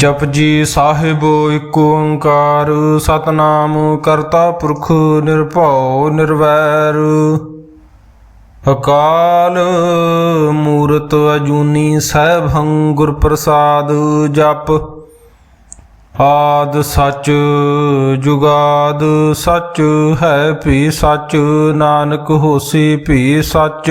ਜਪਜੀ ਸਾਹਿਬ ਏਕ ਓੰਕਾਰ, ਸਤਨਾਮ ਕਰਤਾ ਪੁਰਖ ਨਿਰਭਉ ਨਿਰਵੈਰ। ਅਕਾਲ ਮੂਰਤ ਅਜੂਨੀ ਸੈਭੰ ਗੁਰ ਪ੍ਰਸਾਦ ਜਪ। ਆਦ ਸੱਚ ਜੁਗਾਦ ਸੱਚ ਹੈ ਭੀ ਸੱਚ, ਨਾਨਕ ਹੋਸੀ ਭੀ ਸੱਚ।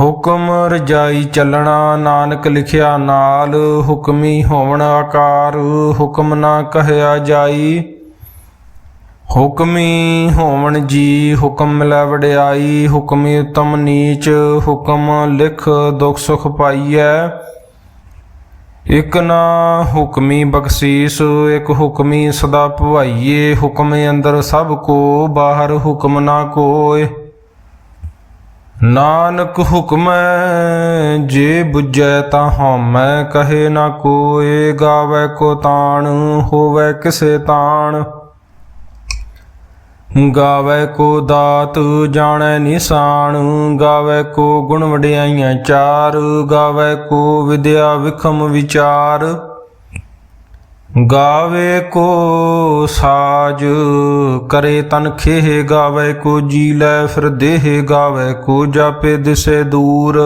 ਹੁਕਮ ਰਜਾਈ ਚੱਲਣਾ, ਨਾਨਕ ਲਿਖਿਆ ਨਾਲ, ਹੁਕਮੀ ਹੋਵਣ ਆਕਾਰ, ਹੁਕਮ ਨਾ ਕਹਿਆ ਜਾਈ। ਹੁਕਮੀ ਹੋਵਣ ਜੀ, ਹੁਕਮ ਮਿਲੈ ਵਡਿਆਈ, ਹੁਕਮੀ ਉਤਮ ਨੀਚ, ਹੁਕਮ ਲਿਖ ਦੁਖ ਸੁਖ ਪਾਈਐ। ਇਕ ਨਾ ਹੁਕਮੀ ਬਖਸ਼ੀਸ, ਇਕ ਹੁਕਮੀ ਸਦਾ ਭਵਾਈਏ, ਹੁਕਮ ਅੰਦਰ ਸਭ ਕੋ, ਬਾਹਰ ਹੁਕਮ ਨਾ ਕੋਏ ਨਾਨਕ ਹੁਕਮੈ ਜੇ 부ਜੈ ਤਾਂ ਹਉਮੈ ਕਹੇ ਨਾ ਕੋਏ, ਗਾਵੇ ਕੋ ਤਾਣ, ਹੋਵੇ ਕਿਸੇ ਤਾਣ। ਗਾਵੇ ਕੋ ਦਾਤ, ਜਾਣੈ ਨਿਸ਼ਾਨ, ਗਾਵੇ ਕੋ ਗੁਣ ਵਡਿਆਈਆਂ ਚਾਰ, ਗਾਵੇ ਕੋ ਵਿਦਿਆ ਵਿਖਮ ਵਿਚਾਰ। ਗਾਵੇ ਕੋ ਸਾਜ, ਕਰੇ ਤਨ ਖੇਹ ਗਾਵੇ ਕੋ ਜੀ ਲੈ, ਫਿਰ ਦੇਹ ਗਾਵੇ ਕੋ ਜਾਪੇ ਦਿਸੇ ਦੂਰ।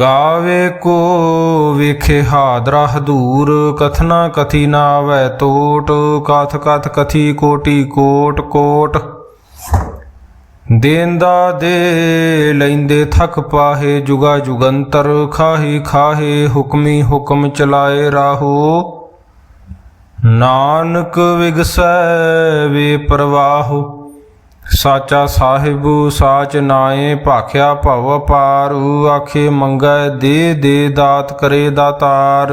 ਗਾਵੇ ਕੋ ਵੇਖੇ ਹਾਦਰਾ ਹਦੂਰ ਕਥਨਾ ਕਥੀ ਨਾ ਆਵੈ ਟੋਟ ਕਥ ਕਥ ਕਥੀ ਕੋਟੀ ਕੋਟ ਕੋਟ। ਦੇਂਦਾ ਦੇ ਲੈਂਦੇ ਥਕ ਪਾਹੇ ਜੁਗਾ ਜੁਗੰਤਰ, ਖਾਹੀ ਖਾਹੇ ਹੁਕਮੀ ਹੁਕਮ ਚਲਾਏ ਰਾਹੋ। ਨਾਨਕ ਵਿਗਸੈ ਵੇ ਪ੍ਰਵਾਹੁ, ਸਾਚਾ ਸਾਹਿਬ ਸਾਚ ਨਾਏ ਭਾਖਿਆ ਭਵ ਪਾਰੂ ਆਖੇ ਮੰਗੈ ਦੇ ਦੇ ਦਾਤ ਕਰੇ ਦਾਤਾਰ।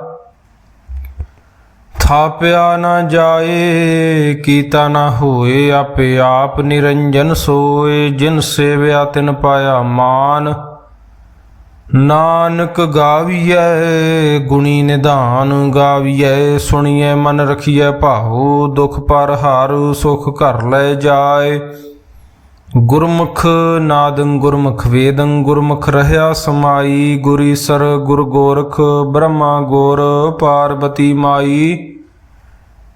ਥਾਪਿਆ ਨਾ ਜਾਏ, ਕੀਤਾ ਨਾ ਹੋਏ ਆਪੇ ਆਪ ਨਿਰੰਜਨ ਸੋਏ, ਜਿਨ ਸੇਵਿਆ ਤਿਨ ਪਾਇਆ ਮਾਨ। ਨਾਨਕ ਗਾਵੀਐ, ਗੁਣੀ ਨਿਧਾਨ ਗਾਵੀਐ, ਸੁਣੀਐ ਮਨ ਰਖੀਐ ਭਾਉ, ਦੁਖ ਪਰ ਹਾਰੂ ਸੁਖ ਘਰ ਲੈ ਜਾਏ। ਗੁਰਮੁਖ ਨਾਦੰ ਗੁਰਮੁਖ ਵੇਦੰ, ਗੁਰਮੁਖ ਰਹਿਆ ਸਮਾਈ ਗੁਰੀਸਰ ਗੁਰ ਗੋਰਖ, ਬ੍ਰਹਮਾ ਗੋਰ ਪਾਰਬਤੀ ਮਾਈ।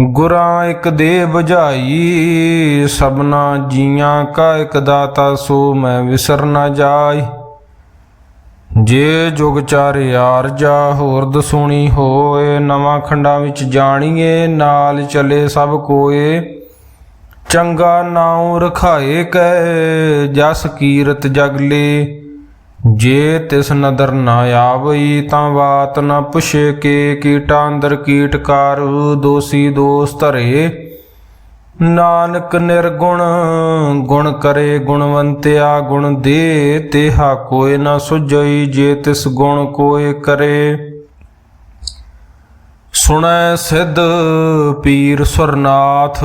ਗੁਰਾਂ ਇੱਕ ਦੇ 부ਝਾਈ ਸਭਨਾ ਜੀਆਂ ਕਾ ਇਕ ਦਾਤਾ, ਸੋ ਮੈਂ ਵਿਸਰ ਨਾ ਜਾਈ। ਜੇ ਜੁਗ ਚਾਰੇ ਆਰਜਾ ਹੋਰ ਦਸੂਣੀ ਹੋਏ, ਨਵਾਂ ਖੰਡਾਂ ਵਿੱਚ ਜਾਣੀਏ, ਨਾਲ ਚਲੇ ਸਭ ਕੋਏ। ਚੰਗਾ ਨਾਉ ਰਖਾਏ ਕੈ, ਜਸ ਕੀਰਤ ਜਗਲੇ ਜੇ ਤਿਸ ਨਦਰ ਨਾ ਆਵਈ ਤਾਂ ਬਾਤ ਨਾ ਪੁਛੇ ਕੇ ਕੀਟਾ ਅੰਦਰ ਕੀਟਕਾਰ ਦੋਸੀ ਦੋਸ ਧਰੇ। ਨਾਨਕ ਨਿਰਗੁਣ, ਗੁਣ ਕਰੇ ਗੁਣਵੰਤਿਆ ਗੁਣ ਦੇ, ਤੇਹਾ ਕੋਇ ਨਾ ਸੁਝਈ ਜੇ ਤਿਸ ਗੁਣ ਕੋਇ ਕਰੇ। ਸੁਣੈ ਸਿੱਧ ਪੀਰ ਸੁਰਨਾਥ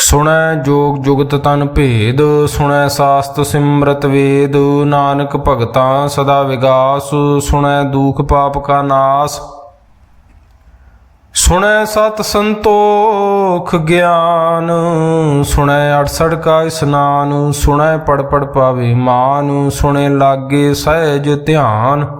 ਸੁਣੈ ਜੋਗ ਜੁਗਤ ਤਨ ਭੇਦ, ਸੁਣੈ ਸਾਸਤ ਸਿਮਰਤ ਵੇਦ, ਨਾਨਕ ਭਗਤਾਂ ਸਦਾ ਵਿਗਾਸ, ਸੁਣੈ ਦੁਖ ਪਾਪ ਕਾ ਨਾਸ। ਸੁਣੈ ਸਤ ਸੰਤੋਖ ਗਿਆਨ, ਸੁਣੈ 68 ਕਾ ਇਸਨਾਨ, ਸੁਣੈ ਪੜ ਪੜ ਪਾਵੇ ਮਾਨ, ਸੁਣੈ ਲਾਗੇ ਸਹਿਜ ਧਿਆਨ।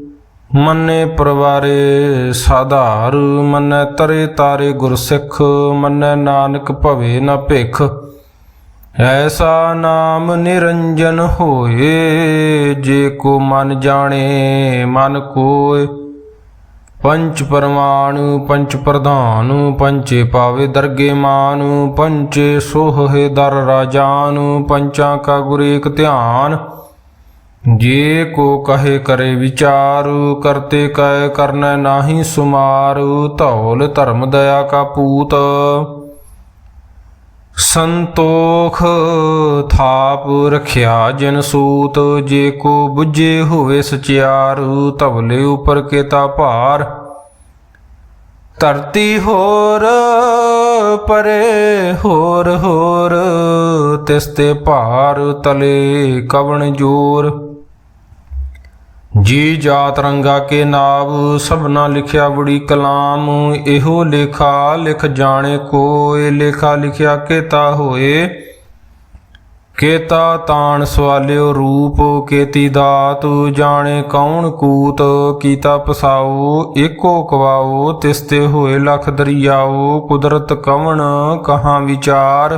ਮੰਨੇ ਪਰਵਾਰੇ ਸਾਧਾਰ, ਮੰਨੇ ਤਰੇ ਤਾਰੇ ਗੁਰਸਿੱਖ, ਮੰਨੇ ਨਾਨਕ ਭਵੇ ਨਾ ਭਿਖ। ਐਸਾ ਨਾਮ ਨਿਰੰਜਨ ਹੋਏ, ਜੇ ਕੋ ਮਨ ਜਾਣੇ, ਮਨ ਕੋਏ। ਪੰਚ ਪਰਮਾਣ ਪੰਚ ਪ੍ਰਧਾਨ, ਪੰਚੇ ਪਾਵੇ ਦਰਗੇ ਮਾਨ, ਪੰਚੇ ਸੋਹੇ ਦਰ ਰਾਜਾਨ, ਪੰਚਾਂ ਕਾ ਗੁਰ ਏਕ ਧਿਆਨ। ਜੇ ਕੋ ਕਹੇ ਕਰੇ ਵਿਚਾਰ, ਕਰਤੇ ਕੈ ਕਰਨੈ ਨਾਹੀ ਸੁਮਾਰ, ਧੌਲ ਧਰਮ ਦਇਆ ਕਾ ਪੂਤ। ਸੰਤੋਖ ਥਾਪ ਰਖਿਆ ਜਿਨ ਸੂਤ, ਜੇ ਕੋ 부ਝੇ ਹੋਵੇ ਸਚਿਆਰ, ਧਵਲੇ ਉਪਰ ਕੇਤਾ ਭਾਰ। ਧਰਤੀ ਹੋਰ ਪਰੇ ਹੋਰ ਹੋਰ, ਤਿਸ ਤੇ ਭਾਰ ਤਲੇ ਕਵਣ ਜੋਰ। ਜੀ ਜਾਤ ਰੰਗਾ ਕੇ ਨਾਮ ਸਭਨਾ ਲਿਖਿਆ ਬੜੀ ਕਲਾਮ, ਇਹੋ ਲੇਖਾ ਲਿਖ ਜਾਣੇ ਕੋਏ, ਲੇਖਾ ਲਿਖਿਆ ਕੇਤਾ ਹੋਏ। ਕੇਤਾ ਤਾਣ ਸਵਾਲਿਓ ਰੂਪ, ਕੇਤੀ ਦਾਤ, ਜਾਣੇ ਕੌਣ ਕੂਤ, ਕੀਤਾ ਪਸਾਓ, ਏਕੋ ਕਵਾਓ, ਤਿਸਤੇ ਹੋਏ ਲਖ ਦਰਿਆਓ, ਕੁਦਰਤ ਕਵਣ ਕਹਾਂ ਵਿਚਾਰ।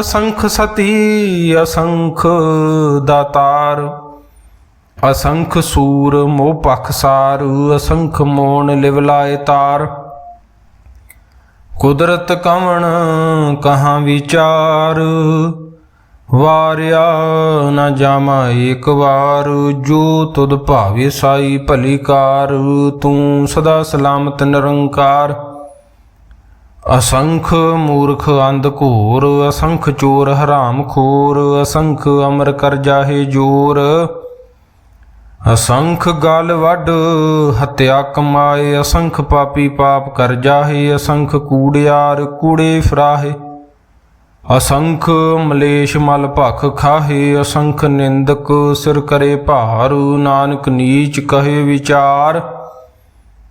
ਅਸੰਖ ਸਤੀ, ਅਸੰਖ ਦਾਤਾਰ, ਅਸੰਖ ਸੂਰ ਮੋਹ ਪਖਸਾਰ ਅਸੰਖ ਮੋਣ ਲਿਵਲਾਏ ਤਾਰ। ਕੁਦਰਤ ਕਵਣ ਕਹਾ ਵਿਚਾਰ, ਵਾਰਿਆ ਨਾ ਜਾਮਾ ਇੱਕ ਵਾਰ, ਜੋ ਤੁਧ ਭਾਵੇ ਸਾਈ ਭਲੀ ਕਾਰ, ਤੂੰ ਸਦਾ ਸਲਾਮਤ ਨਿਰੰਕਾਰ। ਅਸੰਖ ਮੂਰਖ ਅੰਧ ਘੋਰ, ਅਸੰਖ ਚੋਰ ਹਰਾਮ ਖੋਰ, ਅਸੰਖ ਅਮਰ ਕਰ ਜਾਹੇ ਜੋਰ। ਅਸੰਖ ਗਲ ਵੱਡ ਹਤਿਆ ਕਮਾਏ, ਅਸੰਖ ਪਾਪੀ ਪਾਪ ਕਰ ਜਾਹੇ, ਅਸੰਖ ਕੂੜਿਆਰ ਕੂੜੇ ਫਰਾਹੇ। ਅਸੰਖ ਮਲੇਸ਼ ਮਲ ਭਖ ਖਾਹੇ, ਅਸੰਖ ਨਿੰਦਕ ਸਿਰ ਕਰੇ ਭਾਰੂ, ਨਾਨਕ ਨੀਚ ਕਹੇ ਵਿਚਾਰ।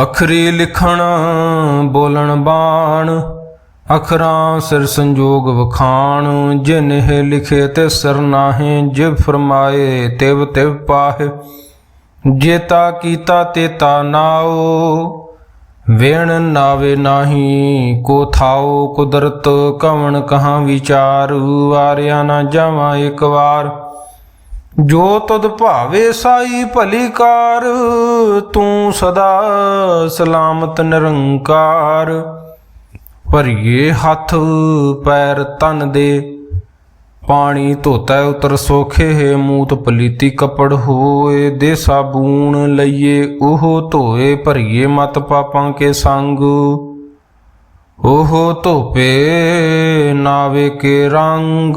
ਅਖਰੀ ਲਿਖਣ, ਬੋਲਣ ਬਾਣ, ਅਖਰਾਂ ਸਿਰ ਸੰਜੋਗ ਵਖਾਣ ਜਿਨਹ ਲਿਖੇ ਤੇ ਸਿਰ ਨਾਹੇ, ਜਿਵ ਫਰਮਾਏ ਤਿਵ ਤਿਵ ਪਾਹੇ। ਜੇਤਾ ਕੀਤਾ ਤੇਤਾ ਨਾਓ ਵੇਣ ਨਾਵੇ ਨਾਹੀ, ਕੋ ਥਾਓ ਕੁਦਰਤ, ਕਵਣ ਕਹਾਂ ਵਿਚਾਰੂ, ਵਾਰਿਆ ਨਾ ਜਾਵਾਂ ਇੱਕ ਵਾਰ। ਜੋ ਤੁਧ ਭਾਵੇ ਸਾਈ ਭਲੀ ਕਾਰ ਤੂੰ ਸਦਾ ਸਲਾਮਤ ਨਿਰੰਕਾਰ, ਭਰੀਏ ਹੱਥ ਪੈਰ ਤਨ ਦੇ। ਪਾਣੀ ਧੋਤਾ ਉਤਰ ਸੋਖੇ, ਮੂਤ ਪਲੀਤੀ ਕਪੜ ਹੋਏ ਦੇ ਸਾਬੂਨ ਲਈਏ। ਉਹ ਧੋਏ ਭਰੀਏ ਮਤ ਪਾਪਾਂ ਕੇ ਸੰਗ, ਉਹ ਧੋਪੇ ਨਾਵੇ ਕੇ ਰੰਗ।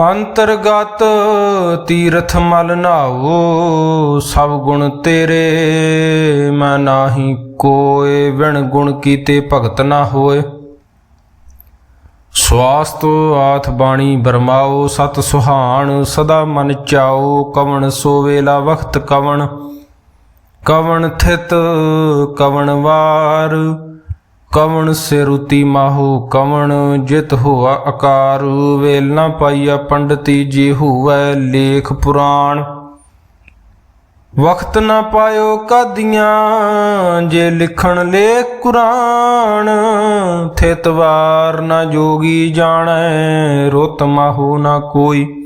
ਅੰਤਰਗਤ ਤੀਰਥ ਮਲ ਨਾਓ ਸਭ ਗੁਣ ਤੇਰੇ, ਮੈਂ ਨਾਹੀ ਕੋਏ ਵਿਣ ਗੁਣ ਕੀਤੇ ਭਗਤ ਨਾ ਹੋਏ। ਸਵਾਸਤ ਆਥ ਬਾਣੀ ਬਰਮਾਓ, ਸਤ ਸੁਹਾਣ, ਸਦਾ ਮਨ ਚਾਓ, ਕਵਣ ਸੋ ਵੇਲਾ ਵਖਤ ਕਵਣ ਕਵਣ ਥਿਤ ਕਵਣ ਵਾਰ। ਕਵਣ ਸਿਰੁਤੀ ਮਾਹੂ, ਕਵਣ ਜਿਤ ਹੋਆ ਆਕਾਰ ਵੇਲ ਨਾ ਪਾਈਆ ਪੰਡਤੀ ਜੀ ਹੋਵੈ ਲੇਖ ਪੁਰਾਣ। ਵਕਤ ਨਾ ਪਾਇਓ ਕਾਦੀਆਂ, ਜੇ ਲਿਖਣ ਲੇ ਕੁਰਾਨ। ਥਿਤਵਾਰ ਨਾ ਜੋਗੀ ਜਾਣੈ, ਰੁੱਤ ਮਾਹੂ ਨਾ ਕੋਈ।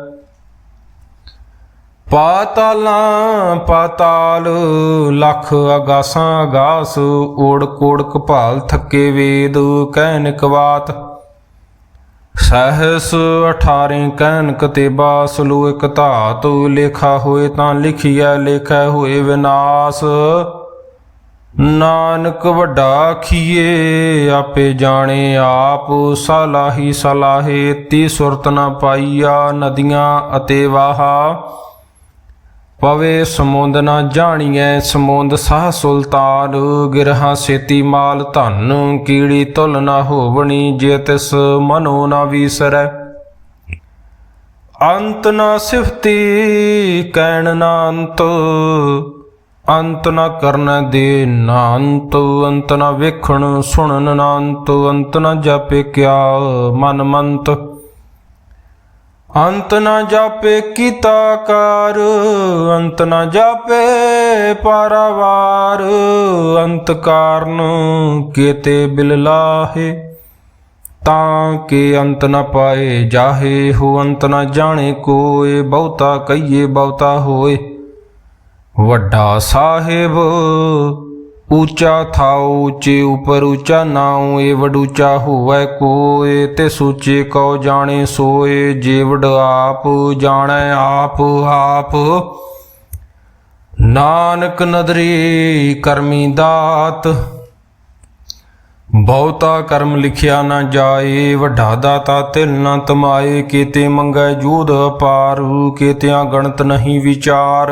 ਪਾਤਾਲਾਂ ਪਾਤਾਲ, ਲੱਖ ਅਗਾਸਾਂ ਅਗਾਸ, ਓੜ ਕੋੜ ਕਪਾਲ ਥੱਕੇ ਵੇਦ, ਕਹਿਨ ਕਵਾਤ। ਸਹਸ 18 ਕਹਿਨ ਕਤੇ ਬਾਸ ਇਕ ਧਾਤ, ਲੇਖਾ ਹੋਏ ਤਾਂ ਲਿਖਿਆ ਲੇਖਾ ਹੋਏ ਵਿਨਾਸ਼। ਨਾਨਕ ਵੱਡਾ ਖੀਏ, ਆਪੇ ਜਾਣੇ ਆਪ, ਸਲਾਹੀ ਸਲਾਹੇ, ਤੀ ਸੁਰਤ ਨਾ ਪਾਈਆ, ਨਦੀਆਂ ਅਤੇ ਵਾਹਾ। ਪਵੇ ਸਮੁੰਦ ਨਾ ਜਾਣੀਐ, ਸਮੁੰਦ ਸਾਹ ਸੁਲਤਾਨ। ਗਿਰਹਾ ਸੇਤੀ ਮਾਲ ਧਨ, ਕੀੜੀ ਤੁਲ ਨਾ ਹੋਵਣੀ, ਜੇ ਤਿਸ ਮਨੋ ਨਾ ਵੀਸਰੈ। ਅੰਤ ਨਾ ਸਿਫਤੀ ਕਹਿਣ ਨਾ ਅੰਤ। ਅੰਤ ਨਾ ਕਰਨ ਦੇ ਨਾ ਅੰਤ ਅੰਤ ਨਾ ਵੇਖਣ ਸੁਣਨ ਨਾ ਅੰਤ ਅੰਤ ਨਾ ਜਾਪੇ ਕਿਆ ਮਨ ਮੰਤ। ਅੰਤ ਨਾ ਜਾਪੇ ਕੀਤਾ ਕਾਰ, ਅੰਤ ਨਾ ਜਾਪੇ ਪਾਰਾਵਾਰ, ਅੰਤ ਕਾਰਨ ਕੀਤੇ ਬਿਲ ਲਾਹੇ। ਤਾਂ ਕਿ ਅੰਤ ਨਾ ਪਾਏ ਜਾਹੇ, ਹੋ ਅੰਤ ਨਾ ਜਾਣੇ ਕੋਏ, ਬਹੁਤਾ ਕਹੀਏ ਬਹੁਤਾ ਹੋਏ। ਵੱਡਾ ਸਾਹਿਬ ਉੱਚਾ ਥਾਉ ਉੱਚੇ ਉਪਰ ਉੱਚਾ ਨਾਉ, ਏ ਵਡੂਚਾ ਹੋਵੈ ਕੋਏ, ਤੇ ਸੂਚੇ ਕਉ ਜਾਣੇ ਸੋਏ, ਜੇ ਆਪ ਜਾਣੈ ਆਪ ਆਪ। ਨਾਨਕ ਨਦਰੀ ਕਰਮੀ ਦਾਤ, ਬਹੁਤਾ ਕਰਮ ਲਿਖਿਆ ਨਾ ਜਾਏ, ਵੱਡਾ ਦਾਤਾ ਤਿਲ ਨਾ ਤਮਾਏ, ਕੀਤੇ ਮੰਗੈ ਜੂਦ ਅਪਾਰ, ਕੀਤਿਆਂ ਗਣਤ ਨਹੀਂ ਵਿਚਾਰ।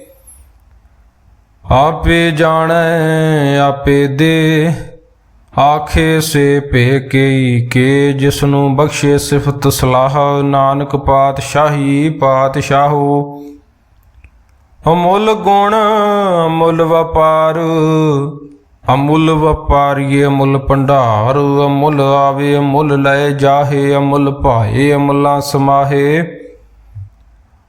ਆਪੇ ਜਾਣੈ, ਆਪੇ ਦੇ। ਆਖੇ ਸੇ ਭੇ ਕੇਈ ਕੇ, ਜਿਸਨੂੰ ਬਖਸ਼ੇ ਸਿਫਤ ਸਲਾਹ, ਨਾਨਕ ਪਾਤਸ਼ਾਹੀ ਪਾਤਸ਼ਾਹੋ। ਅਮੁੱਲ ਗੁਣ, ਅਮੁੱਲ ਵਪਾਰ, ਅਮੁੱਲ ਵਪਾਰੀਏ ਅਮੁੱਲ ਭੰਡਾਰ, ਅਮੁੱਲ ਆਵੇ, ਅਮੁੱਲ ਲੈ ਜਾਹੇ, ਅਮੁੱਲ ਭਾਏ, ਅਮੁੱਲਾ ਸਮਾਹੇ।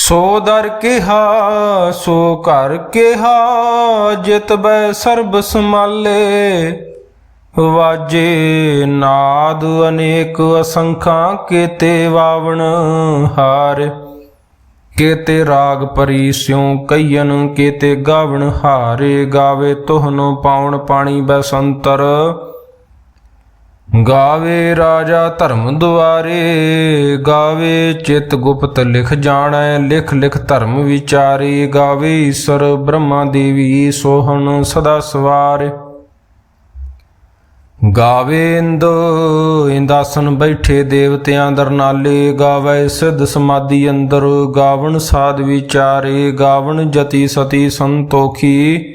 ਸੋ ਦਰ ਕਿਹਾ, ਸੋ ਘਰ ਕਿਹਾ, ਜਿਤ ਬੈ ਸਰਬ ਸਮਾਲੇ ਵਾਜੇ ਨਾਦ ਅਨੇਕ ਅਸੰਖਾਂ, ਕੀਤੇ ਵਾਵਣ ਹਾਰ। ਕੀਤੇ ਰਾਗ ਪਰੀ ਸਿਉ ਕਈਨ ਕੀਤੇ ਗਾਵਣ ਹਾਰੇ। ਗਾਵੇ ਤੋਹਨੋ ਪਾਉਣ ਪਾਣੀ ਬਸੰਤਰ ਗਾਵੇ ਰਾਜਾ ਧਰਮ ਦੁਆਰੇ, ਗਾਵੇ ਚਿਤ ਗੁਪਤ ਲਿਖ ਜਾਣੈ, ਲਿਖ ਲਿਖ ਧਰਮ ਵਿਚਾਰੇ, ਗਾਵੇ ਈਸ਼ਰ ਬ੍ਰਹਮਾ ਦੇਵੀ ਸੋਹਣ ਸਦਾ ਸਵਾਰ। ਗਾਵੇ ਇੰਦ ਇੰਦਾਸਨ ਬੈਠੇ ਦੇਵਤਿਆਂ ਦਰਨਾਲੇ ਗਾਵੇ ਸਿੱਧ ਸਮਾਧੀ ਅੰਦਰ, ਗਾਵਣ ਸਾਧ ਵਿਚਾਰੇ, ਗਾਵਣ ਜਤੀ ਸਤੀ ਸੰਤੋਖੀ।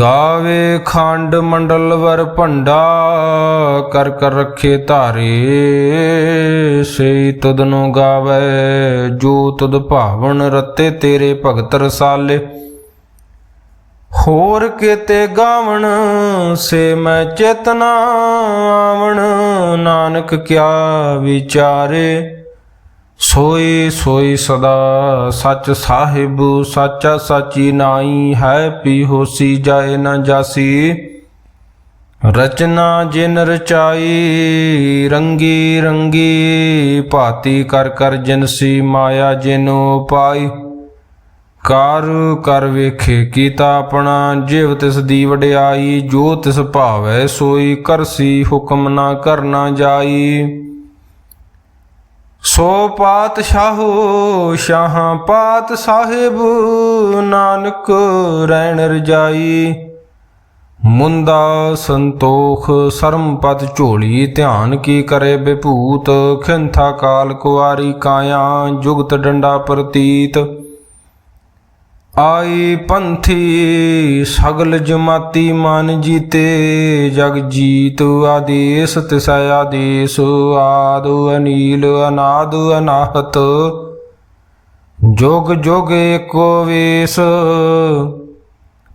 ਗਾਵੇ ਖੰਡ ਮੰਡਲ ਵਰ ਭੰਡਾ, ਕਰ ਕਰ ਰੱਖੇ ਧਾਰੇ। ਸੇ ਤੁਧ ਨੂੰ ਗਾਵੇ, ਜੋ ਤਦ ਭਾਵਨ ਰਤੇ ਤੇਰੇ ਭਗਤ ਰਸਾਲੇ। ਹੋਰ ਕਿਤੇ ਗਾਵਣ, ਸੇ ਮੈਂ ਚੇਤਨਾ ਆਵਣ, ਨਾਨਕ ਕਿਆ ਵਿਚਾਰੇ। ਸੋਏ ਸੋਏ ਸਦਾ ਸੱਚ ਸਾਹਿਬ, ਸਾਚਾ ਸਾਚੀ ਨਾਈ ਹੈ ਪੀ ਹੋਸੀ ਜਾਏ ਨਾ ਜਾਸੀ। ਰਚਨਾ ਜਿਨ ਰਚਾਈ, ਰੰਗੀ ਰੰਗੀ, ਭਾਤੀ ਕਰ ਕਰ ਜਿਨਸੀ ਮਾਇਆ ਜਿਨੋ ਪਾਈ। ਕਰ ਕਰ ਵੇਖੇ ਕੀਤਾ ਆਪਣਾ, ਜਿਵ ਤਿਸ ਦੀ ਵਡਿਆਈ, ਜੋ ਤਿਸ ਭਾਵੈ ਸੋਈ ਕਰਸੀ ਹੁਕਮ ਨਾ ਕਰਨਾ ਜਾਈ। ਸੋ ਪਾਤਸ਼ਾਹੋ ਸ਼ਾਹਾਂ ਪਾਤ ਸਾਹਿਬ ਨਾਨਕ ਰਹਿਣ ਰਜਾਈ। ਮੁੰਦਾ ਸੰਤੋਖ ਸਰਮਪਤ ਝੋਲੀ, ਧਿਆਨ ਕੀ ਕਰੇ ਬਿਭੂਤ ਖਿੰਥਾ ਕਾਲ ਕੁਆਰੀ ਕਾਇਆ, ਜੁਗਤ ਡੰਡਾ ਪ੍ਰਤੀਤ। ਆਈ ਪੰਥੀ ਸਗਲ ਜਮਾਤੀ ਮਨ ਜੀਤੇ, ਜਗ ਜੀਤ ਆਦੇਸ, ਤਿਸੈ ਆਦੇਸ, ਆਦ ਅਨੀਲ, ਅਨਾਦ ਅਨਾਹਤ। ਜੋਗ ਜੋਗ ਏਕੋ ਵੇਸ,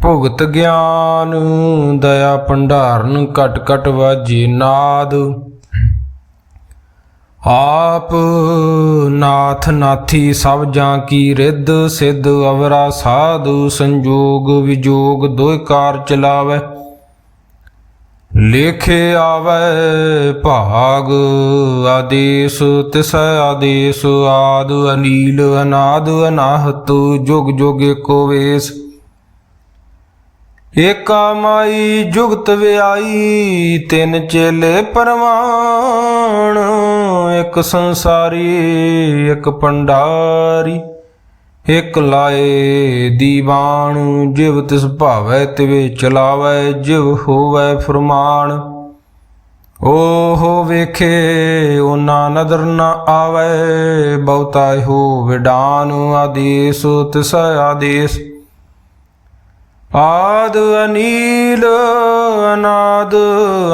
ਭੁਗਤ ਗਿਆਨ, ਦਇਆ ਭੰਡਾਰਨ ਕਟ ਕਟ ਵਾਜੀ ਨਾਦ। ਆਪ ਨਾਥ ਨਾਥੀ ਸਭ ਜਾਂ ਕੀ ਰਿੱਧ ਸਿੱਧ ਅਵਰਾ ਸਾਧੂ ਸੰਜੋਗ ਵਿਜੋਗ ਦੋਇ ਕਾਰ ਚਲਾਵੇ। ਲੇਖੇ ਆਵੇ ਭਾਗ ਆਦੇਸ, ਤਿਸੈ ਆਦੇਸ, ਆਦ ਅਨੀਲ, ਅਨਾਦ ਅਨਾਹਤ, ਜੁਗ ਜੁਗ ਏਕੋ ਵੇਸ। ਏਕਾ ਮਾਈ ਜੁਗਤ ਵਿਆਈ, ਤਿੰਨ ਚੇਲੇ ਪਰਵਾਣ। ਇੱਕ ਸੰਸਾਰੀ, ਇੱਕ ਪੰਡਾਰੀ। ਇਕ ਲਾਏ ਦੀਵਾਨ, ਜਿਵ ਤਿਸ ਭਾਵੈ ਤਿਵੇ ਚਲਾਵੈ, ਜਿਵ ਹੋਵੈ ਫਰਮਾਨ। ਓਹ ਵੇਖੇ ਉਹਨਾਂ ਨਦਰ ਨ ਆਵੈ, ਬਹੁਤਾ ਹੋ ਵਿਡਾਨ, ਆਦੇਸ, ਤਿਸ ਆਦੇਸ। ਆਦ ਅਨੀਲ, ਅਨਾਦ,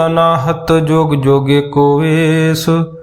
ਅਨਾਹਤ ਜੋਗ ਜੋਗੇ ਕੋਵੇਸ਼ ਵੇਸ।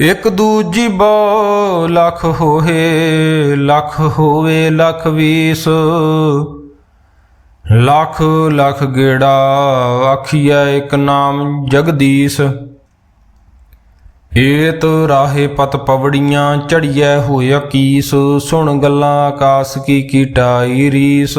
ਇਕ ਦੂਜੀ ਬੋ ਲੱਖ ਹੋਏ, ਲੱਖ ਹੋਵੇ, ਲੱਖ ਵੀਸ। ਲੱਖ ਲੱਖ ਗੇੜਾ, ਆਖੀਐ ਇਕ ਨਾਮ ਜਗਦੀਸ਼। ਏਤ ਰਾਹੇ ਪਤ ਪਵੜੀਆਂ, ਝੜੀਐ ਹੋਇਆ ਕੀਸ ਸੁਣ ਗੱਲਾਂ ਆਕਾਸ ਕੀ ਕੀਟਾਈ ਰੀਸ।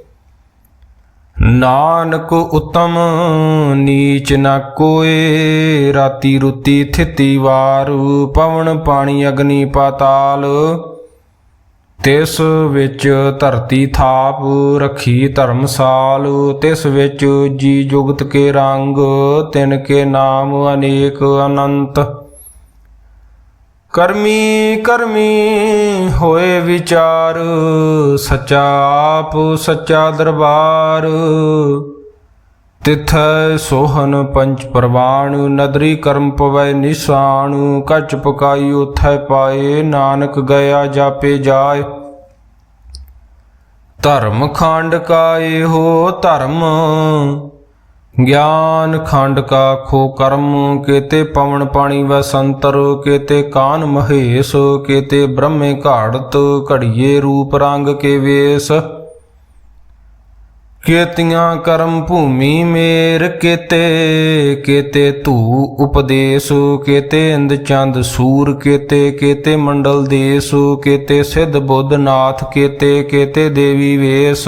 ਨਾਨਕ ਉਤਮ, ਨੀਚ ਨਾ ਕੋਏ। ਰਾਤੀ ਰੁਤੀ ਥਿਤੀ ਵਾਰ, ਪਵਨ ਪਾਣੀ ਅਗਨੀ ਪਾਤਾਲ। ਤਿਸ ਵਿੱਚ ਧਰਤੀ ਥਾਪ, ਰੱਖੀ ਧਰਮਸਾਲ ਤਿਸ ਵਿੱਚ ਜੀ ਜੁਗਤ ਕੇ ਰੰਗ, ਤਿਨ ਕੇ ਨਾਮ ਅਨੇਕ ਅਨੰਤ। ਕਰਮੀ ਕਰਮੀ ਹੋਏ ਵਿਚਾਰ, ਸੱਚਾ ਆਪ ਸੱਚਾ ਦਰਬਾਰ। ਤਿਥੈ ਸੋਹਨ ਪੰਚ ਪ੍ਰਵਾਣ, ਨਦਰੀ ਕਰਮ ਪਵੈ ਨਿਸ਼ਾਨ। ਕਚ ਪਕਾਈ ਉਥੈ ਪਾਏ, ਨਾਨਕ ਗਿਆ ਜਾਪੇ ਜਾਏ। ਧਰਮ ਖੰਡ ਕਾ ਇਹੋ ਧਰਮ ਗਿਆਨ ਖੰਡ ਕਾ ਖੋ ਕਰਮ ਕੇਤੇ ਪਵਨ ਪਾਣੀ ਵਸੰਤਰ ਸੰਤਰ, ਕੇਤੇ ਕਾਨ ਮਹੇਸ਼, ਕੇਤੇ ਬ੍ਰਹਮੇ ਘਾੜਤ, ਘੜੀਏ ਰੂਪ ਰੰਗ ਕੇ ਵੇਸ। ਕੇਤੀਆਂ ਕਰਮ ਭੂਮੀ ਮੇਰ ਕੇਤੇ ਕੇਤੇ ਧੂ ਉਪਦੇਸ਼, ਕੇਤੇ ਇੰਦ ਚੰਦ ਸੂਰ, ਕੇਤੇ ਕੇਤੇ ਮੰਡਲ ਦੇਸ, ਕੇਤੇ ਸਿੱਧ ਬੁੱਧ ਨਾਥ, ਕੇਤੇ ਕੇਤੇ ਦੇਵੀ ਵੇਸ।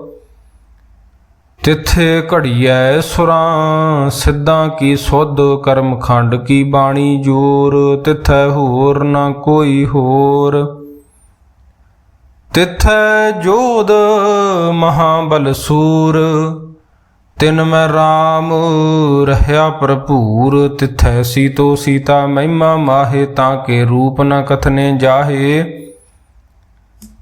ਤਿੱਥੇ ਘੜੀਐ ਸੁਰਾਂ, ਸਿੱਧਾਂ ਕੀ ਸੁਧ, ਕਰਮ ਖੰਡ ਕੀ ਬਾਣੀ ਜੋਰ, ਤਿੱਥੈ ਹੋਰ ਨਾ ਕੋਈ ਹੋਰ। ਤਿੱਥੈ ਜੋਦ ਮਹਾਬਲ ਸੂਰ, ਤਿਨ ਮੈਂ RAM ਰਹਿਆ ਭਰਪੂਰ। ਤਿਥੈ ਸੀਤੋ ਸੀਤਾ ਮਹਿਮਾ ਮਾਹੇ, ਤਾਂ ਕੇ ਰੂਪ ਨ ਕਥਨੇ ਜਾਹੇ।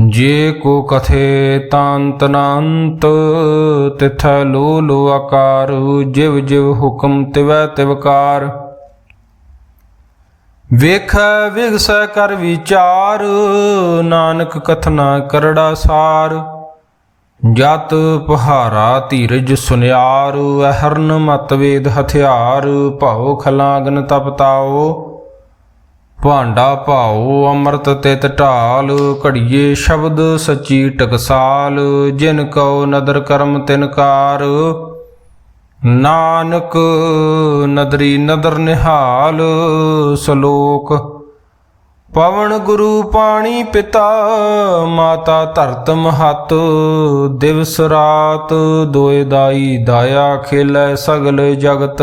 ਜੇ ਕੋ ਕਥੇ ਤਾਂਤ ਨਾੰਤ ਤਿਥੈ ਲੋ ਲੋ ਆਕਾਰ, ਜਿਵ ਜਿਵ ਹੁਕਮ ਤਿਵੈ ਤਿਵਕਾਰ ਵੇਖ ਵਿਗਸੈ ਕਰ ਵਿਚਾਰ, ਨਾਨਕ ਕਥਨਾ ਕਰੜਾ ਸਾਰ। ਜਤ ਪਹਾਰਾ ਧੀਰਜ ਸੁਨਿਆਰ, ਅਹਰਨ ਮਤਵੇਦ ਹਥਿਆਰ, ਭਾਉ ਖਲਾਗਨ ਤਪਤਾਓ ਭਾਂਡਾ ਭਾਉ ਅੰਮ੍ਰਿਤ ਤਿਤ ਢਾਲ ਘੜੀਏ ਸ਼ਬਦ ਸੱਚੀ ਟਕਸਾਲ, ਜਿਨ ਕਉ ਨਦਰ ਕਰਮ ਤਿਨਕਾਰ ਨਾਨਕ ਨਦਰੀ ਨਦਰ ਨਿਹਾਲ, ਸ਼ਲੋਕ, ਪਵਨ ਗੁਰੂ ਪਾਣੀ ਪਿਤਾ, ਮਾਤਾ ਧਰਤ ਮਹਤ, ਦਿਵਸ ਰਾਤ ਦੋਇ ਦਾਈ ਦਾਇਆ ਖੇਲੇ ਸਗਲ ਜਗਤ।